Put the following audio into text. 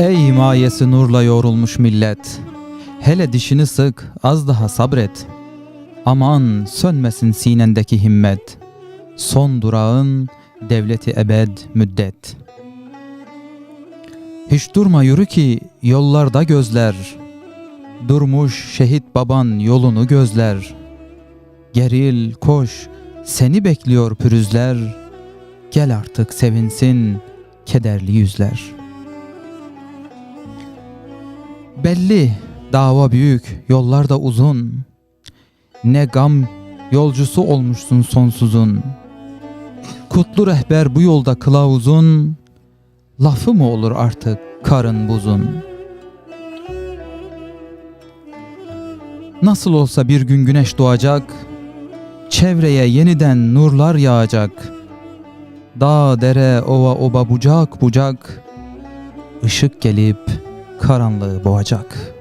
Ey mayesi nurla yoğrulmuş millet. Hele dişini sık, az daha sabret. Aman sönmesin sinendeki himmet. Son durağın devleti ebed müddet. Hiç durma yürü ki yollarda gözler. Durmuş şehit baban yolunu gözler. Geril koş seni bekliyor pürüzler. Gel artık sevinsin kederli yüzler. Belli dava büyük, yollar da uzun. Ne gam yolcusu olmuşsun sonsuzun. Kutlu rehber bu yolda kılavuzun. Lafı mı olur artık karın buzun? Nasıl olsa bir gün güneş doğacak, çevreye yeniden nurlar yağacak. Dağ, dere, ova, oba, bucak, bucak, ışık gelip karanlığı boğacak.''